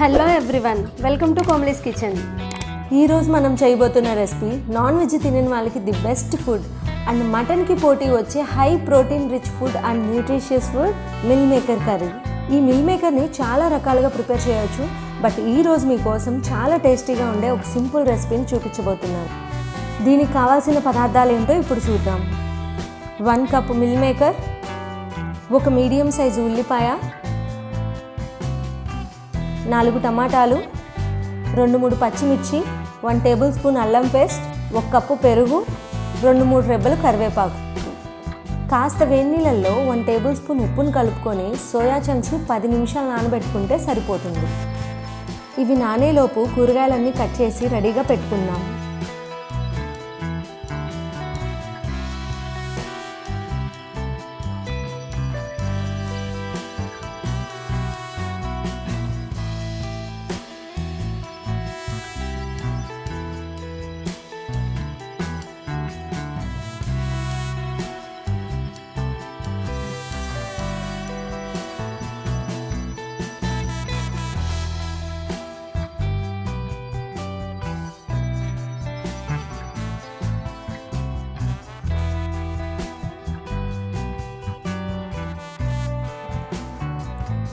Hello everyone welcome to కోమ్లీస్ kitchen. ఈరోజు మనం చేయబోతున్న రెసిపీ నాన్ వెజ్ తినని వాళ్ళకి ది బెస్ట్ ఫుడ్. అండ్ మటన్కి పోటీ వచ్చే high protein rich food and nutritious food meal maker curry. ఈ మిల్ మేకర్ని చాలా రకాలుగా ప్రిపేర్ చేయవచ్చు బట్ ఈరోజు మీకోసం చాలా టేస్టీగా ఉండే ఒక సింపుల్ రెసిపీని చూపించబోతున్నాను. దీనికి కావాల్సిన పదార్థాలు ఏంటో ఇప్పుడు చూద్దాం. వన్ కప్ మిల్ మేకర్ ఒక మీడియం సైజు ఉల్లిపాయ నాలుగు టమాటాలు రెండు మూడు పచ్చిమిర్చి వన్ టేబుల్ స్పూన్ అల్లం పేస్ట్ ఒక కప్పు పెరుగు రెండు మూడు రెబ్బలు కరివేపాకు. కాస్త వేడి నీళ్ళల్లో వన్ టేబుల్ స్పూన్ ఉప్పును కలుపుకొని సోయా చంక్స్ని పది నిమిషాలు నానబెట్టుకుంటే సరిపోతుంది. ఇవి నానేలోపు కూరగాయలన్నీ కట్ చేసి రెడీగా పెట్టుకుందాం.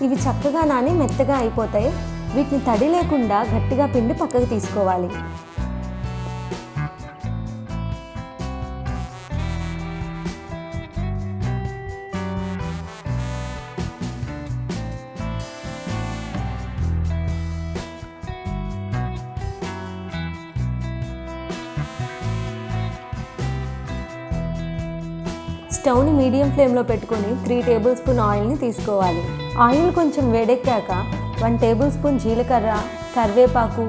ఇవి చక్కగా నాని మెత్తగా అయిపోతాయి. వీటిని తడి లేకుండా గట్టిగా పిండి పక్కకు తీసుకోవాలి. స్టవ్ని మీడియం ఫ్లేమ్లో పెట్టుకొని త్రీ టేబుల్ స్పూన్ ఆయిల్ని తీసుకోవాలి. ఆయిల్ కొంచెం వేడెక్కాక వన్ టేబుల్ స్పూన్ జీలకర్ర కరివేపాకు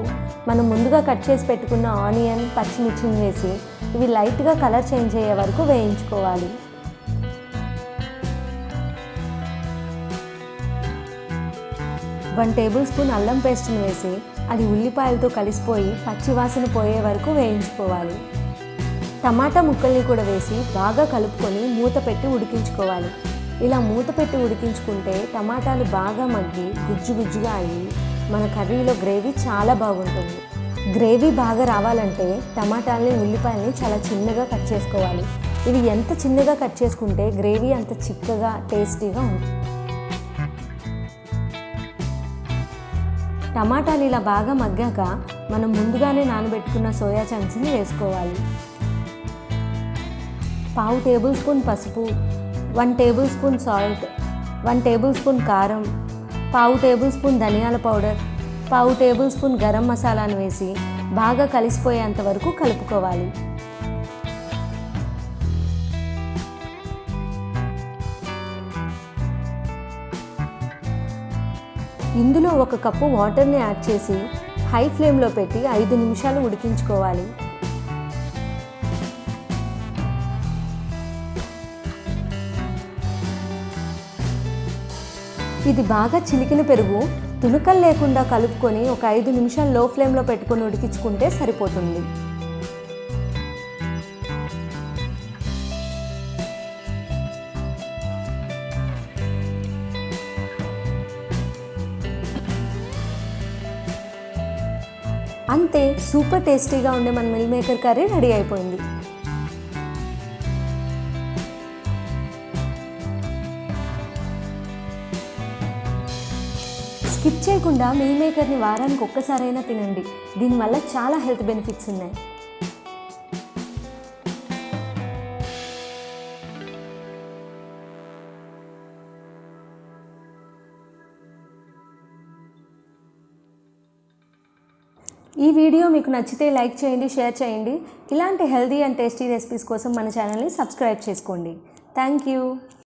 మనం ముందుగా కట్ చేసి పెట్టుకున్న ఆనియన్ పచ్చిమిర్చిని వేసి ఇవి లైట్గా కలర్ చేంజ్ అయ్యే వరకు వేయించుకోవాలి. వన్ టేబుల్ స్పూన్ అల్లం పేస్ట్ని వేసి అది ఉల్లిపాయలతో కలిసిపోయి పచ్చివాసన పోయే వరకు వేయించుకోవాలి. టమాటా ముక్కల్ని కూడా వేసి బాగా కలుపుకొని మూత పెట్టి ఉడికించుకోవాలి. ఇలా మూత పెట్టి ఉడికించుకుంటే టమాటాలు బాగా మగ్గి గుజ్జు గుజ్జుగా అయ్యి మన కర్రీలో గ్రేవీ చాలా బాగుంటుంది. గ్రేవీ బాగా రావాలంటే టమాటాలని ఉల్లిపాయలని చాలా చిన్నగా కట్ చేసుకోవాలి. ఇవి ఎంత చిన్నగా కట్ చేసుకుంటే గ్రేవీ అంత చిక్కగా టేస్టీగా ఉంటుంది. టమాటాలు ఇలా బాగా మగ్గాక మనం ముందుగానే నానబెట్టుకున్న సోయా చంక్స్ని వేసుకోవాలి. పావు టేబుల్ స్పూన్ పసుపు one tablespoon salt one tablespoon కారం పావు టేబుల్ స్పూన్ ధనియాల పౌడర్ పావు టేబుల్ స్పూన్ గరం మసాలాను వేసి బాగా కలిసిపోయేంత వరకు కలుపుకోవాలి. ఇందులో ఒక కప్పు వాటర్ని యాడ్ చేసి హై ఫ్లేమ్లో పెట్టి ఐదు నిమిషాలు ఉడికించుకోవాలి. ఇది బాగా చిలికిన పెరుగు. తునుకలు లేకుండా కలుపుకొని ఒక ఐదు నిమిషాలు లో ఫ్లేమ్లో పెట్టుకొని ఉడికించుకుంటే సరిపోతుంది. అంతే సూపర్ టేస్టీగా ఉండే మన మిల్ మేకర్ కర్రీ రెడీ అయిపోయింది. స్కిప్ చేయకుండా మీల్ మేకర్ని వారానికి ఒక్కసారైనా తినండి. దీనివల్ల చాలా హెల్త్ బెనిఫిట్స్ ఉన్నాయి. ఈ వీడియో మీకు నచ్చితే లైక్ చేయండి షేర్ చేయండి. ఇలాంటి హెల్తీ అండ్ టేస్టీ రెసిపీస్ కోసం మన ఛానల్ని సబ్స్క్రైబ్ చేసుకోండి. Thank you.